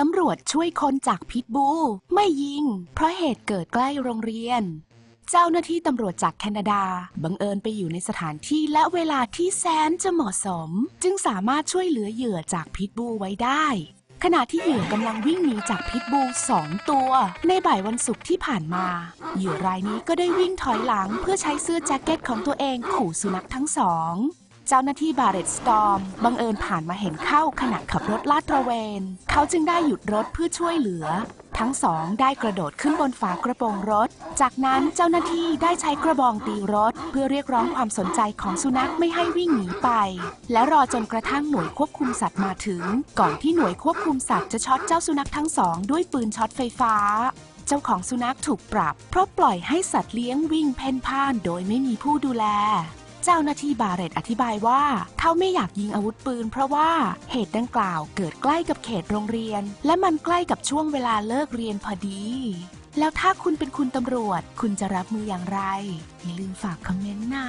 ตำรวจช่วยคนจากพิษบูไม่ยิง เพราะเหตุเกิดใกล้โรงเรียน เจ้าหน้าที่ตำรวจจากแคนาดา บังเอิญไปอยู่ในสถานที่และเวลาที่แสนจะเหมาะสม จึงสามารถช่วยเหลือเหยื่อจากพิษบูไว้ได้ ขณะที่เหยื่อกำลังวิ่งหนีจากพิษบูสองตัว ในบ่ายวันศุกร์ที่ผ่านมา เหยื่อรายนี้ก็ได้วิ่งถอยหลังเพื่อใช้เสื้อแจ็คเก็ตของตัวเองขู่สุนัขทั้งสอง เจ้าหน้าที่บาเรตสตอมบังเอิญผ่านมาเห็นเข้าขณะขับรถลาดตระเวน เขาจึงได้หยุดรถเพื่อช่วยเหลือ ทั้งสองได้กระโดดขึ้นบนฝากระโปรงรถ จากนั้นเจ้าหน้าที่ได้ใช้กระบองตีรถ เพื่อเรียกร้องความสนใจของสุนัขไม่ให้วิ่งหนีไป และรอจนกระทั่งหน่วยควบคุมสัตว์มาถึง ก่อนที่หน่วยควบคุมสัตว์จะช็อตเจ้าสุนัขทั้งสองด้วยปืนช็อตไฟฟ้าเจ้าของสุนัขถูกปรับ เพราะปล่อยให้สัตว์เลี้ยงวิ่งเพ่นพ่านโดยไม่มีผู้ดูแล เจ้าหน้าที่บาเรตอธิบายว่า เขาไม่อยากยิงอาวุธปืน เพราะว่าเหตุดังกล่าวเกิดใกล้กับเขตโรงเรียน และมันใกล้กับช่วงเวลาเลิกเรียนพอดี แล้วถ้าคุณเป็นคุณตำรวจ คุณจะรับมืออย่างไร อย่าลืมฝากคอมเมนต์นะ